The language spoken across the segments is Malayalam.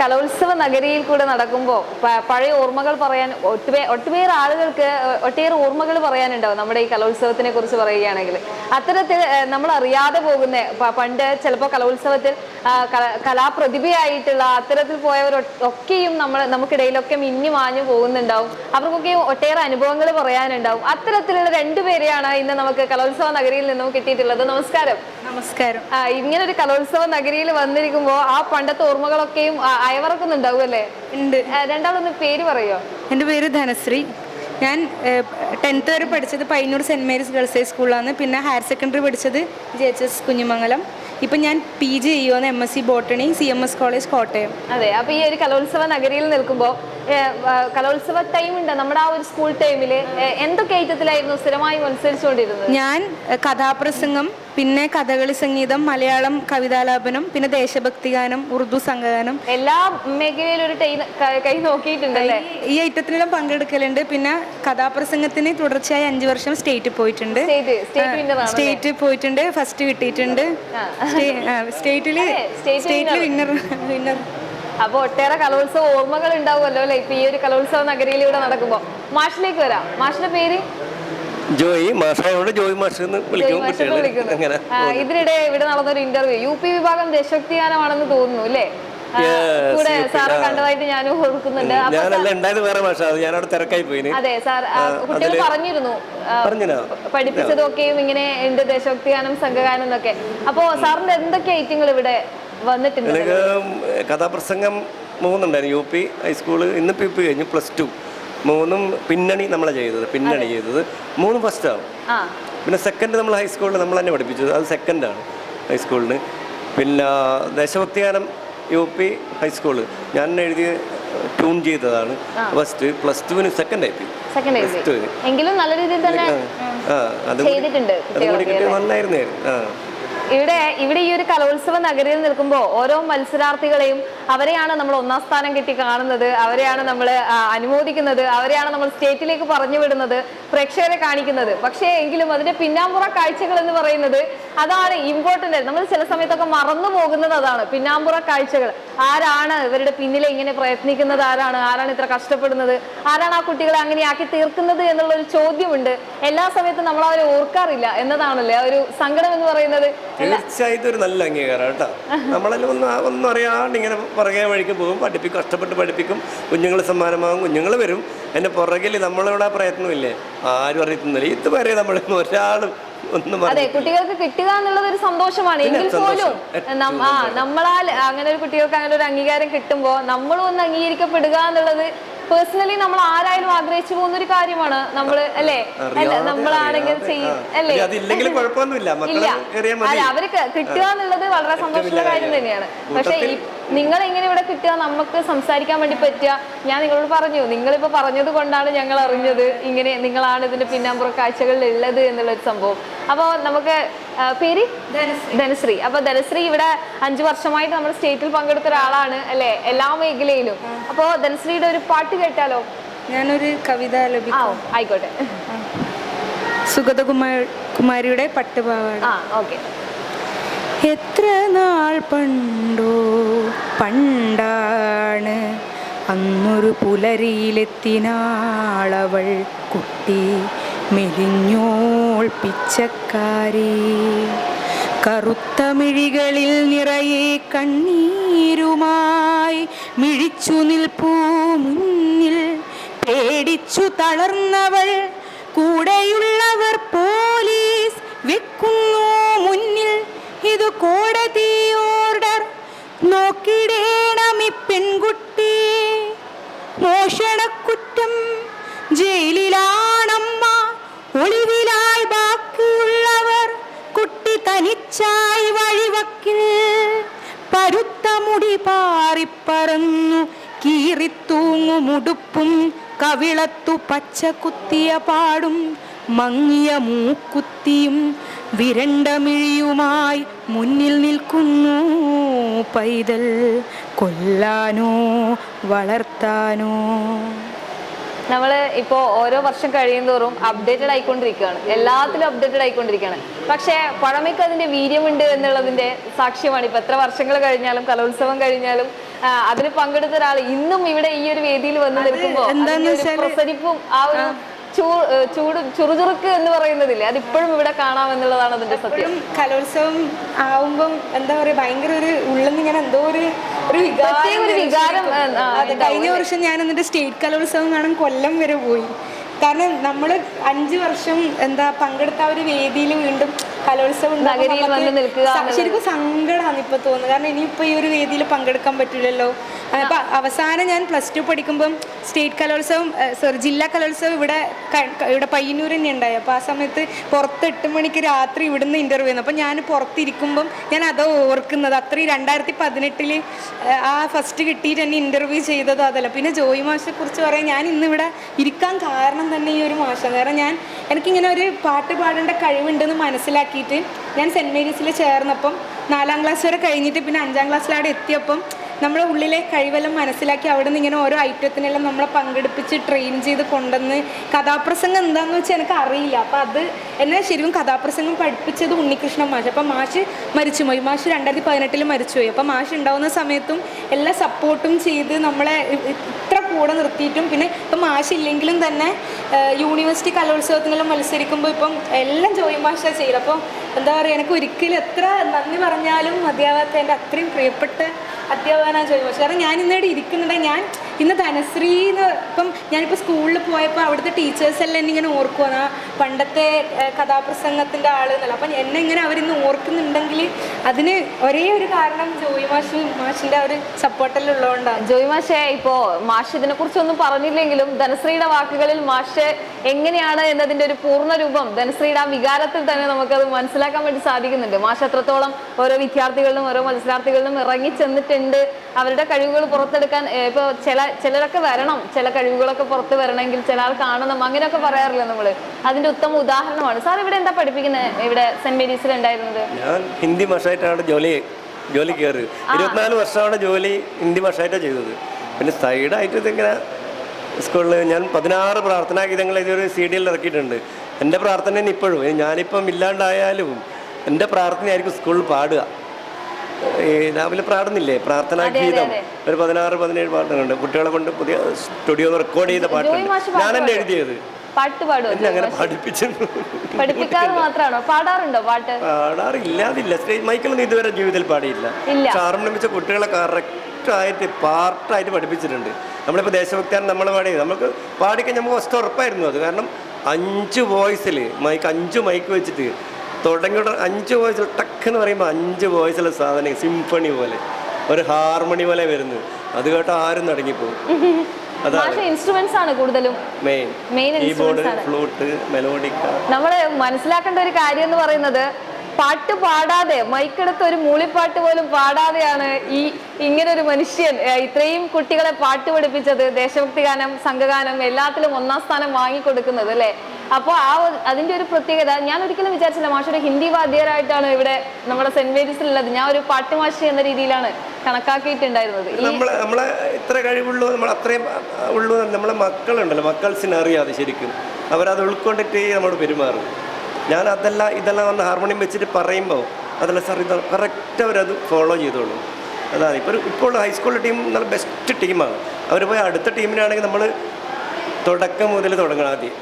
കലോത്സവ നഗരിയിൽ കൂടെ നടക്കുമ്പോൾ പഴയ ഓർമ്മകൾ പറയാൻ ഒട്ടുപേ ഒട്ടുപേറെ ആളുകൾക്ക് ഒട്ടേറെ ഓർമ്മകൾ പറയാനുണ്ടാവും നമ്മുടെ ഈ കലോത്സവത്തിനെ കുറിച്ച് പറയുകയാണെങ്കിൽ. അത്തരത്തിൽ നമ്മൾ അറിയാതെ പോകുന്ന പണ്ട് ചിലപ്പോൾ കലോത്സവത്തിൽ കലാപ്രതിഭയായിട്ടുള്ള അത്തരത്തിൽ പോയവർ ഒക്കെയും നമ്മൾ നമുക്കിടയിലൊക്കെ മിന്നി മാഞ്ഞു പോകുന്നുണ്ടാവും. അവർക്കൊക്കെ ഒട്ടേറെ അനുഭവങ്ങൾ പറയാനുണ്ടാവും. അത്തരത്തിലുള്ള രണ്ടുപേരെയാണ് ഇന്ന് നമുക്ക് കലോത്സവ നഗരിയിൽ നിന്നും കിട്ടിയിട്ടുള്ളത്. നമസ്കാരം. നമസ്കാരം. ആ, ഇങ്ങനെ ഒരു കലോത്സവ നഗരിയിൽ വന്നിരിക്കുമ്പോ ആ പണ്ടത്തെ ഓർമ്മകളൊക്കെയും അയവറക്കുന്നുണ്ടാവും അല്ലേ ഉണ്ട്. രണ്ടാമതൊന്ന് രണ്ടാളൊന്ന് പേര് പറയോ? എന്റെ പേര് ധനശ്രീ. ഞാൻ ടെൻത്ത് വരെ പഠിച്ചത് Payyannur saint Mary's girls high സ്കൂളിലാണ്. പിന്നെ ഹയർ സെക്കൻഡറി പഠിച്ചത് ജെ എച്ച് എസ് കുഞ്ഞിമംഗലം. ഇപ്പം ഞാൻ പി ജി ചെയ്യുമെന്ന് M S C botany C M S college Kottayam. അതെ അപ്പോൾ ഈ ഒരു കലോത്സവ നഗരിയിൽ നിൽക്കുമ്പോൾ കലോത്സവ ടൈം ഉണ്ട്. നമ്മുടെ ആ ഒരു സ്കൂൾ ടൈമിൽ എന്തൊക്കെ ഐറ്റത്തിലായിരുന്നു സ്ഥിരമായി മത്സരിച്ചുകൊണ്ടിരുന്നത്? ഞാൻ കഥാപ്രസംഗം പിന്നെ കഥകളി സംഗീതം മലയാളം കവിതാലാപനം പിന്നെ ദേശഭക്തി ഗാനം ഉറുദു സംഘഗാനം. എല്ലാ മേഖലയിലും ഒരു ക- നോക്കിയിട്ടുണ്ടല്ലേ? ഈ ഐറ്റത്തിലെല്ലാം പങ്കെടുക്കലുണ്ട്. പിന്നെ കഥാപ്രസംഗത്തിന് തുടർച്ചയായി അഞ്ചു വർഷം സ്റ്റേറ്റിൽ പോയിട്ടുണ്ട്. സ്റ്റേറ്റ് സ്റ്റേറ്റ് വിന്നർ ആണ് സ്റ്റേറ്റ് പോയിട്ടുണ്ട്. ഫസ്റ്റ് കിട്ടിയിട്ടുണ്ട്. സ്റ്റേറ്റിൽ സ്റ്റേറ്റിൽ സ്റ്റേറ്റിൽ വിന്നർ വിന്നർ. അപ്പൊ ഒട്ടേറെ കലോത്സവ ഓർമ്മകൾ ഉണ്ടാവുമല്ലോ അല്ലെ? ഇപ്പൊ ഈ ഒരു കലോത്സവ നഗരിയിലൂടെ നടക്കുമ്പോ. മാഷിലേക്ക് വരാം. മാഷിന്റെ പേര്? ജോയി മാഷായോട് ജോയി മാഷ് എന്ന് വിളിക്കും. അങ്ങനെ ഇതിനിടെ ഇവിടെ നടന്നൊരു ഇന്റർവ്യൂ യു പി വിഭാഗം ദേശഭക്തിഗാനമാണെന്ന് തോന്നുന്നു അല്ലേ? കൂടെ UP, സാറ് കണ്ടതായിട്ട് ഞാനും ഓർക്കുന്നുണ്ട്. അപ്പൊ ഞാനല്ല ഉണ്ടായത് വേറെ ഞാൻ തിരക്കായി അതെ സാർ കുട്ടികൾ പറഞ്ഞിരുന്നു. പഠിപ്പിച്ചതൊക്കെയും ഇങ്ങനെ ഉണ്ട് ദേശഭക്തിഗാനം സംഘഗാനം എന്നൊക്കെ. അപ്പോ സാറിന്റെ എന്തൊക്കെ ഐറ്റങ്ങൾ ഇവിടെ വന്നിട്ടുണ്ട്? കഥാപ്രസംഗം മൂന്നുണ്ടായിരുന്നു. യു പി ഹൈസ്കൂൾ ഇന്ന് പി പി കഴിഞ്ഞു പ്ലസ് ടു. മൂന്നും പിന്നണി നമ്മളെ ചെയ്തത് പിന്നണി ചെയ്തത്. മൂന്നും ഫസ്റ്റ് ആണ്. പിന്നെ സെക്കൻഡ് നമ്മൾ ഹൈസ്കൂളിൽ നമ്മൾ തന്നെ പഠിപ്പിച്ചത്. അത് സെക്കൻഡാണ് ഹൈസ്കൂളിന് പിന്നെ ദേശഭക്തിഗാനം യു പി ഹൈസ്കൂൾ ഞാൻ എഴുതി ട്യൂൺ ചെയ്തതാണ്. ഫസ്റ്റ് പ്ലസ് ടുവിന് സെക്കൻഡ് ആയി. എങ്കിലും നല്ല രീതിയിൽ തന്നെ ആ അത് ചെയ്തിട്ടുണ്ട് അതുകൂടി കിട്ടിയ നന്നായിരുന്നായിരുന്നു ആ. ഇവിടെ ഇവിടെ ഈ ഒരു കലോത്സവ നഗരിയിൽ നിൽക്കുമ്പോൾ ഓരോ മത്സരാർത്ഥികളെയും അവരെയാണ് നമ്മൾ ഒന്നാം സ്ഥാനം കിട്ടി കാണുന്നത് അവരെയാണ് നമ്മൾ അനുമോദിക്കുന്നത് അവരെയാണ് നമ്മൾ സ്റ്റേറ്റിലേക്ക് പറഞ്ഞു വിടുന്നത് പ്രേക്ഷകരെ കാണിക്കുന്നത്. പക്ഷേ എങ്കിലും അതിന്റെ പിന്നാമ്പുറ കാഴ്ചകൾ എന്ന് പറയുന്നത് അതാണ് ഇമ്പോർട്ടന്റ് നമ്മൾ ചില സമയത്തൊക്കെ മറന്നു പോകുന്നത് അതാണ് പിന്നാമ്പുറ കാഴ്ചകൾ. ആരാണ് ഇവരുടെ പിന്നിലെ ഇങ്ങനെ പ്രയത്നിക്കുന്നത്? ആരാണ്? ആരാണ് ഇത്ര കഷ്ടപ്പെടുന്നത്? ആരാണ് ആ കുട്ടികളെ അങ്ങനെയാക്കി തീർക്കുന്നത് എന്നുള്ള ഒരു ചോദ്യമുണ്ട്. എല്ലാ സമയത്തും നമ്മൾ അവരെ ഓർക്കാറില്ല എന്നതാണല്ലേ ഒരു സങ്കടം എന്ന് പറയുന്നത്. തീർച്ചയായിട്ടും ഒരു നല്ല അംഗീകാരം കേട്ടോ. നമ്മളെല്ലാം ഒന്ന് ഒന്നും അറിയാണ്ട് ഇങ്ങനെ പുറകെ വഴിക്ക് പോകും. പഠിപ്പിക്കും കഷ്ടപ്പെട്ട് പഠിപ്പിക്കും. കുഞ്ഞുങ്ങൾ സമ്മാനമാകും കുഞ്ഞുങ്ങൾ വരും. എന്റെ പുറകിൽ നമ്മളിവിടെ പ്രയത്നമില്ലേ? ആരും അറിയത്തുന്നില്ല. ഇതുവരെ നമ്മൾ ഒരാളും അതെ കുട്ടികൾക്ക് കിട്ടുക എന്നുള്ളത് ഒരു സന്തോഷമാണ്. എങ്കിൽ. പോലും ആ നമ്മളാൽ അങ്ങനെ ഒരു കുട്ടികൾക്ക് അങ്ങനെ ഒരു അംഗീകാരം കിട്ടുമ്പോൾ നമ്മളും ഒന്ന് അംഗീകരിക്കപ്പെടുക എന്നുള്ളത് പേഴ്സണലി നമ്മൾ ആരായാലും ആഗ്രഹിച്ചു പോകുന്ന ഒരു കാര്യമാണ്. നമ്മൾ അല്ലേ? നമ്മളാണെങ്കിൽ ചെയ്യും. അല്ലേ? ഇല്ല. അവർക്ക് കിട്ടുക എന്നുള്ളത് വളരെ സന്തോഷമുള്ള കാര്യം. തന്നെയാണ്. പക്ഷെ നിങ്ങൾ എങ്ങനെ ഇവിടെ കിട്ടുക? നമുക്ക് സംസാരിക്കാൻ വേണ്ടി പറ്റുക. ഞാൻ നിങ്ങളോട് പറഞ്ഞു നിങ്ങളിപ്പോൾ പറഞ്ഞത് കൊണ്ടാണ് ഞങ്ങൾ അറിഞ്ഞത്. ഇങ്ങനെ നിങ്ങളാണ് ഇതിന്റെ പിന്നാമ്പുറ കാഴ്ചകളിൽ ഉള്ളത് എന്നുള്ളൊരു സംഭവം. അപ്പോൾ നമുക്ക് പേര്? ധനശ്രീ. അപ്പൊ ധനശ്രീ ഇവിടെ അഞ്ചു വർഷമായിട്ട് നമ്മുടെ സ്റ്റേറ്റിൽ പങ്കെടുത്ത ഒരാളാണ് അല്ലെ? എല്ലാ മേഖലയിലും. അപ്പോ ധനശ്രീയുടെ ഒരു പാട്ട് കേട്ടാലോ? ഞാനൊരു കവിത ആയിക്കോട്ടെ. സുഗതകുമാർ കുമാരിയുടെ പട്ടുപാവാട. ആ ഓക്കെ. എത്ര നാൾ പണ്ടോ? പണ്ടാണ്. അന്നൊരു പുലരിയിലെത്തിനാളവൾ കുട്ടി മെലിഞ്ഞോൾ പിച്ചക്കാരി. കറുത്ത മിഴികളിൽ നിറയെ കണ്ണീരുമായി മിഴിച്ചു നിൽപ്പൂ മുന്നിൽ. പേടിച്ചു തളർന്നവൾ കൂടെയുള്ളവർ പോലീസ് കോടതി ഓർഡർ നോക്കിടേണം ഈ പെൺകുട്ടി. മോഷണക്കുറ്റം ജയിലിലാണമ്മ. ഒളിവിലായി ബാക്കിയുള്ളവർ കുട്ടി തനിച്ചായി വഴിവക്കിൽ. പരുത്ത മുടി പാറിപ്പറന്നു കീറിത്തൂങ്ങു മുടുപ്പും കവിളത്തു പച്ച കുത്തിയ പാടും മങ്ങിയ മൂക്കുത്തിയും വിരണ്ട മിഴിയുമായി മുന്നിൽ നിൽക്കുന്നു പൈതൽ. കൊല്ലാനോ വളർത്താനോ. നമ്മൾ ഇപ്പോ ഓരോ വർഷം കഴിയുന്തോറും അപ്ഡേറ്റഡ് ആയിക്കൊണ്ടിരിക്കുകയാണ്. എല്ലാത്തിലും അപ്ഡേറ്റഡ് ആയിക്കൊണ്ടിരിക്കുകയാണ്. പക്ഷേ പഴമയ്ക്ക് അതിന്റെ വീര്യമുണ്ട് എന്നുള്ളതിന്റെ സാക്ഷ്യമാണ്. ഇപ്പൊ എത്ര വർഷങ്ങൾ കഴിഞ്ഞാലും കലോത്സവം കഴിഞ്ഞാലും അതിന് പങ്കെടുത്ത ഒരാൾ ഇന്നും ഇവിടെ ഈ ഒരു വേദിയിൽ വന്ന് നിൽക്കുമ്പോ എന്താന്ന് അതിന്റെ ഒരു പ്രസരിപ്പും ആ ഒരു ചൂട് ചുറുചുറുക്ക് എന്ന് പറയുന്നതില്ലേ? അതിപ്പോഴും ഇവിടെ കാണാമെന്നുള്ളതാണ് അതിന്റെ സത്യം. കലോത്സവം ആവുമ്പം എന്താ പറയാ ഭയങ്കര ഒരു ഉള്ളിൽ ഇങ്ങനെ എന്തോ ഒരു ഒരു വികാരം കഴിഞ്ഞ വർഷം ഞാൻ എന്നിട്ട് സ്റ്റേറ്റ് കലോത്സവം കാണാൻ കൊല്ലം വരെ പോയി. കാരണം നമ്മൾ അഞ്ച് വർഷം എന്താ പങ്കെടുത്ത ആ ഒരു വേദിയിൽ വീണ്ടും കലോത്സവം. ശരിക്കും സങ്കടമാണ് ഇപ്പൊ തോന്നുന്നത്. കാരണം ഇനിയിപ്പോ ഈ ഒരു വേദിയിൽ പങ്കെടുക്കാൻ പറ്റില്ലല്ലോ. അപ്പൊ അവസാനം ഞാൻ പ്ലസ് ടു പഠിക്കുമ്പം സ്റ്റേറ്റ് കലോത്സവം സോറി ജില്ലാ കലോത്സവം ഇവിടെ ഇവിടെ പയ്യന്നൂർ തന്നെ ഉണ്ടായി. അപ്പോൾ ആ സമയത്ത് പുറത്ത് എട്ട് മണിക്ക് രാത്രി ഇവിടുന്ന് ഇന്റർവ്യൂ ചെയ്യുന്നു അപ്പോൾ ഞാൻ പുറത്തിരിക്കുമ്പം ഞാൻ അതോ ഓർക്കുന്നത്. അത്രയും രണ്ടായിരത്തി പതിനെട്ടിൽ ആ ഫസ്റ്റ് കിട്ടിയിട്ട് എന്നെ ഇന്റർവ്യൂ ചെയ്തതോ അതല്ല. പിന്നെ ജോയി മാഷിനെ കുറിച്ച് പറയാൻ ഞാൻ ഇന്നിവിടെ ഇരിക്കാൻ കാരണം തന്നെ ഈ ഒരു മാഷാണ് കാരണം ഞാൻ എനിക്കിങ്ങനെ ഒരു പാട്ട് പാടേണ്ട കഴിവുണ്ടെന്ന് മനസ്സിലാക്കിയിട്ട് ഞാൻ സെന്റ് മേരീസിൽ ചേർന്നപ്പം നാലാം ക്ലാസ് വരെ കഴിഞ്ഞിട്ട് പിന്നെ അഞ്ചാം ക്ലാസ്സിലവിടെ എത്തിയപ്പം നമ്മളെ ഉള്ളിലെ കഴിവെല്ലാം മനസ്സിലാക്കി അവിടെ നിന്ന് ഇങ്ങനെ ഓരോ ഐറ്റത്തിനെല്ലാം നമ്മളെ പങ്കെടുപ്പിച്ച് ട്രെയിൻ ചെയ്ത് കൊണ്ടുവന്ന് കഥാപ്രസംഗം എന്താണെന്ന് വെച്ചാൽ എനിക്ക് അറിയില്ല. അപ്പം അത് എന്നെ ശരിക്കും കഥാപ്രസംഗം പഠിപ്പിച്ചത് ഉണ്ണികൃഷ്ണൻ മാഷ്. അപ്പം മാഷ് മരിച്ചുപോയി മാഷ് രണ്ടായിരത്തി പതിനെട്ടിൽ മരിച്ചുപോയി അപ്പം മാഷ് ഉണ്ടാവുന്ന സമയത്തും എല്ലാ സപ്പോർട്ടും ചെയ്ത് നമ്മളെ ഇത്ര കൂടെ നിർത്തിയിട്ടും പിന്നെ ഇപ്പം മാഷ് ഇല്ലെങ്കിലും തന്നെ യൂണിവേഴ്സിറ്റി കലോത്സവത്തിനെല്ലാം മത്സരിക്കുമ്പോൾ ഇപ്പം എല്ലാം ജോയി മാഷാണ് ചെയ്തത് അപ്പോൾ എന്താ പറയുക എനിക്ക് ഒരിക്കലും എത്ര നന്ദി പറഞ്ഞാലും മതിയാവാത്ത എന്റെ അത്രയും പ്രിയപ്പെട്ട അധ്യാപകനാണ് ചോദിച്ചു പക്ഷേ കാരണം ഞാൻ ഇന്നിവിടെ ഇരിക്കുന്നുണ്ടെങ്കിൽ ഞാൻ ഇന്ന് ധനശ്രീ എന്ന് ഇപ്പം ഞാനിപ്പോൾ സ്കൂളിൽ പോയപ്പോൾ അവിടുത്തെ ടീച്ചേഴ്സ് എല്ലാം എന്നെ ഇങ്ങനെ ഓർക്കുവാണ് പണ്ടത്തെ കഥാപ്രസംഗത്തിന്റെ ആൾ എന്നല്ല അപ്പം എന്നെ ഇങ്ങനെ അവരിന്ന് ഓർക്കുന്നുണ്ടെങ്കിൽ അതിന് ഒരേ ഒരു കാരണം ജോയി മാഷ് മാഷിന്റെ ആ ഒരു സപ്പോർട്ടെല്ലാം ഉള്ളതുകൊണ്ടാണ് ജോയി മാഷെ ഇപ്പോൾ മാഷ് ഇതിനെ കുറിച്ചൊന്നും പറഞ്ഞില്ലെങ്കിലും ധനശ്രീയുടെ വാക്കുകളിൽ മാഷ് എങ്ങനെയാണ് എന്നതിന്റെ ഒരു പൂർണ രൂപം ധനശ്രീയുടെ ആ വികാരത്തിൽ തന്നെ നമുക്കത് മനസ്സിലാക്കാൻ വേണ്ടി സാധിക്കുന്നുണ്ട്. മാഷ് എത്രത്തോളം ഓരോ വിദ്യാർത്ഥികളിലും ഓരോ മത്സരാർത്ഥികളിലും ഇറങ്ങി ചെന്നിട്ടുണ്ട് അവരുടെ കഴിവുകൾ പുറത്തെടുക്കാൻ ഇപ്പോൾ ചില ചിലരൊക്കെ വരണം ചില കഴിവുകളൊക്കെ പുറത്ത് വരണമെങ്കിൽ ചില ആൾ കാണണം അങ്ങനെയൊക്കെ പറയാറില്ല നമ്മൾ? അതിന്റെ ഉത്തമ ഉദാഹരണമാണ്. സാർ ഇവിടെ എന്താ പഠിപ്പിക്കുന്നത് ഇവിടെ സെന്റ് മേരീസിൽ ഉണ്ടായിരുന്നത്? ഞാൻ ഹിന്ദി മഷായിട്ടാണ് ജോലി ജോലി കയറി ഇരുപത്തിനാല് വർഷമാണ് ജോലി ഹിന്ദി മഷായിട്ടാണ് ചെയ്തത്. പിന്നെ സൈഡ് ആയിട്ട് ഇതിങ്ങനെ സ്കൂളിൽ ഞാൻ പതിനാറ് പ്രാർത്ഥനാ ഗീതങ്ങൾ ഇതൊരു സി ഡിയിൽ ഇറക്കിയിട്ടുണ്ട്. എന്റെ പ്രാർത്ഥന ഇപ്പോഴും. ഞാനിപ്പം ഇല്ലാണ്ടായാലും എന്റെ പ്രാർത്ഥനയായിരിക്കും സ്കൂളിൽ പാടുക. ഈ രാവിലെ പ്രാർത്ഥനയില്ലേ? പ്രാർത്ഥനാ ഗീതം. ഒരു പതിനാറ് പതിനേഴ് പാട്ടുകളുണ്ട്. കുട്ടികളെ കൊണ്ട് പുതിയ സ്റ്റുഡിയോ റെക്കോർഡ് ചെയ്ത പാട്ടുണ്ട്. ഞാൻ തന്നെ പാടുമോ? എഴുതിയത്. പാട്ട് എന്നെ അങ്ങനെ പഠിപ്പിച്ചു പഠിപ്പിക്കാറ് മാത്രമാണോ പാടാറുണ്ടോ പാട്ട്? പാടാറില്ലാതില്ല സ്റ്റേജ് മൈക്കിളൊന്നും ഇതുവരെ ജീവിതത്തിൽ പാടിയില്ല. വെച്ച കുട്ടികളെ കറക്റ്റായിട്ട് പാർട്ടായിട്ട് പഠിപ്പിച്ചിട്ടുണ്ട്. നമ്മളിപ്പോൾ ദേശഭക്തിയാണ് നമ്മൾ പാടിയത്. നമുക്ക് പാടിക്കാൻ നമുക്ക് ഫസ്റ്റ് ഉറപ്പായിരുന്നു അത്. കാരണം അഞ്ച് വോയിസിൽ മൈക്ക് അഞ്ച് മൈക്ക് വെച്ചിട്ട് തുടങ്ങിയ അഞ്ച് വോയിസിൽ ടക്ക് എന്ന് പറയുമ്പോൾ അഞ്ച് വോയിസിലെ സാധനം സിംഫണി പോലെ. ഒരു ഹാർമണി പോലെ വരുന്നു. അത് കേട്ടോ ആരും തുടങ്ങിപ്പോകും ഇൻസ്ട്രുമെന്റ്സ് ആണ് കൂടുതലും. Main main. ഫ്ലൂട്ട് മെലോഡിക്ക നമ്മൾ മനസ്സിലാക്കേണ്ട ഒരു കാര്യം എന്ന് പറയുന്നത് പാട്ട് പാടാതെ മൈക്കെടുത്ത് ഒരു മൂളിപ്പാട്ട് പോലും പാടാതെയാണ് ഈ ഇങ്ങനെ ഒരു മനുഷ്യൻ ഇത്രയും കുട്ടികളെ പാട്ട് പഠിപ്പിച്ചത്. ദേശഭക്തി ഗാനം സംഘഗാനം എല്ലാത്തിലും ഒന്നാം സ്ഥാനം വാങ്ങിക്കൊടുക്കുന്നത് അല്ലേ? അപ്പോൾ ആ അതിന്റെ അതിന്റെ ഒരു പ്രത്യേകത ഞാൻ ഒരിക്കലും വിചാരിച്ചില്ല മാഷൊരു ഒരു ഹിന്ദി വാദ്യരായിട്ടാണ് ഇവിടെ നമ്മുടെ സെന്റ് മേരീസിലുള്ളത്. ഞാൻ ഒരു പാട്ട് മാഷി എന്ന രീതിയിലാണ് കണക്കാക്കിയിട്ടുണ്ടായിരുന്നത്. നമ്മളെ നമ്മളെ ഇത്ര കഴിവുള്ളൂ നമ്മൾ അത്രയും ഉള്ളു നമ്മളെ മക്കളുണ്ടല്ലോ. മക്കൾസിനെ അറിയാതെ ശരിക്കും. അവരത് ഉൾക്കൊണ്ടിട്ട് നമ്മൾ പെരുമാറും. ഞാൻ അതെല്ലാം ഇതെല്ലാം വന്ന് ഹാർമോണിയം വെച്ചിട്ട് പറയുമ്പോൾ അതല്ല സാർ ഇത് കറക്റ്റ് അവരത് ഫോളോ ചെയ്തോളും. അതാണ്. ഇപ്പോൾ ഇപ്പോൾ ഹൈസ്കൂളിലെ ടീം നല്ല ബെസ്റ്റ് ടീമാണ് അവർ പോയി അടുത്ത ടീമിനാണെങ്കിൽ നമ്മൾ തുടക്കം മുതൽ തുടങ്ങണം ആദ്യം.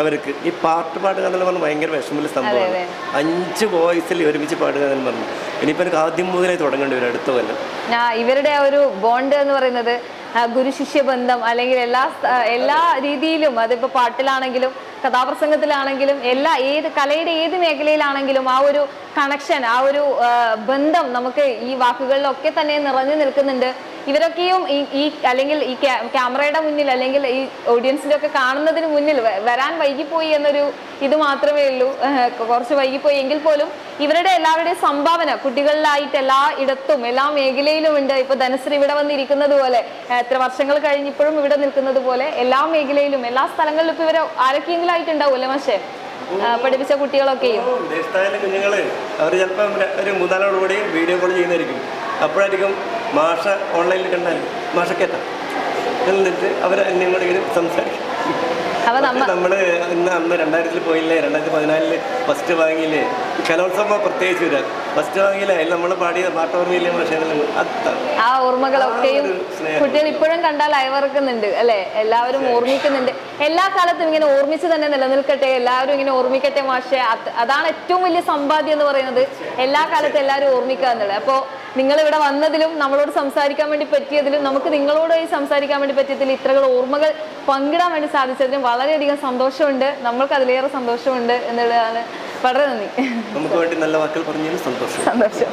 അവർക്ക് ഈ പാട്ട് പാടുക എന്നുള്ള പറഞ്ഞാൽ ഭയങ്കര വിഷമമുള്ള സംഭവമാണ്. അഞ്ച് വോയിസിൽ ഒരുമിച്ച് പാടുക എന്ന് പറഞ്ഞു. ഇനിയിപ്പോൾ എനിക്ക് ആദ്യം മുതലേ തുടങ്ങേണ്ടി വരും അടുത്ത കൊല്ലം. ഇവരുടെ ആ ഒരു ബോണ്ട് എന്ന് പറയുന്നത് ഗുരുശിഷ്യ ഗുരു ശിഷ്യ ബന്ധം അല്ലെങ്കിൽ എല്ലാ എല്ലാ രീതിയിലും അതിപ്പോൾ പാട്ടിലാണെങ്കിലും കഥാപ്രസംഗത്തിലാണെങ്കിലും എല്ലാ ഏത് കലയുടെ ഏത് മേഖലയിലാണെങ്കിലും ആ ഒരു കണക്ഷൻ ആ ഒരു ബന്ധം നമുക്ക് ഈ വാക്കുകളിലൊക്കെ തന്നെ നിറഞ്ഞു നിൽക്കുന്നുണ്ട്. ഇവരൊക്കെയും ഈ ഈ അല്ലെങ്കിൽ ഈ ക്യാമറയുടെ മുന്നിൽ അല്ലെങ്കിൽ ഈ ഓഡിയൻസിന്റെ ഒക്കെ കാണുന്നതിന് മുന്നിൽ വരാൻ വൈകിപ്പോയി എന്നൊരു ഇത് മാത്രമേ ഉള്ളൂ. കുറച്ച് വൈകിപ്പോയി എങ്കിൽ പോലും ഇവരുടെ എല്ലാവരുടെയും സംഭാവന കുട്ടികളിലായിട്ട് എല്ലാ ഇടത്തും എല്ലാ മേഖലയിലും ഉണ്ട് ഇപ്പൊ ധനശ്രീ ഇവിടെ വന്നിരിക്കുന്നത് പോലെ എത്ര വർഷങ്ങൾ കഴിഞ്ഞിപ്പോഴും ഇവിടെ നിൽക്കുന്നത് പോലെ എല്ലാ മേഖലയിലും എല്ലാ സ്ഥലങ്ങളിലും ഇപ്പൊ ഇവരെ ആരൊക്കെയെങ്കിലും ആയിട്ടുണ്ടാവുമല്ലേ പക്ഷേ പഠിപ്പിച്ച കുട്ടികളൊക്കെയും. കുഞ്ഞുങ്ങൾ അവർ ചിലപ്പോൾ ഒരു മൂന്നാലോട് വീഡിയോ കോൾ ചെയ്യുന്നതായിരിക്കും. അപ്പോഴായിരിക്കും മാഷ ഓൺലൈനിൽ കണ്ടാൽ മാഷക്കേറ്റ എന്നിട്ട് അവർ എന്നെയും കൂടെ ഇങ്ങനെ സംസാരിക്കും. നമ്മൾ ഇന്ന് അന്ന് രണ്ടായിരത്തിൽ പോയില്ലേ രണ്ടായിരത്തി പതിനാലിൽ ഫസ്റ്റ് വാങ്ങിയില്ലേ കലോത്സവം പ്രത്യേകിച്ച് വരാ. ഫസ്റ്റ് വാങ്ങിയില്ല അതിൽ നമ്മൾ പാടിയ പാട്ട് ഓർമ്മയില്ലേ പക്ഷേ അതാണ് ആ ഓർമ്മകളൊക്കെയും. കുട്ടികൾ ഇപ്പോഴും കണ്ടാൽ അയവർക്കുന്നുണ്ട് അല്ലെ? എല്ലാവരും ഓർമ്മിക്കുന്നുണ്ട്. എല്ലാ കാലത്തും ഇങ്ങനെ ഓർമ്മിച്ച് തന്നെ നിലനിൽക്കട്ടെ എല്ലാവരും ഇങ്ങനെ ഓർമ്മിക്കട്ടെ മാഷെ. അതാണ് ഏറ്റവും വലിയ സമ്പാദ്യം എന്ന് പറയുന്നത്. എല്ലാ കാലത്തും എല്ലാവരും ഓർമ്മിക്കുക എന്നുള്ളത് അപ്പോൾ നിങ്ങൾ ഇവിടെ വന്നതിലും നമ്മളോട് സംസാരിക്കാൻ വേണ്ടി പറ്റിയതിലും നമുക്ക് നിങ്ങളോട് സംസാരിക്കാൻ വേണ്ടി പറ്റിയതിൽ ഇത്രകൾ ഓർമ്മകൾ പങ്കിടാൻ വേണ്ടി സാധിച്ചതിലും വളരെയധികം സന്തോഷമുണ്ട്. നമ്മൾക്ക് അതിലേറെ സന്തോഷമുണ്ട് എന്നുള്ളതാണ്. വളരെ നന്ദി. നമുക്ക് വേണ്ടി നല്ല വാക്കുകൾ പറഞ്ഞതിന് സന്തോഷം. സന്തോഷം.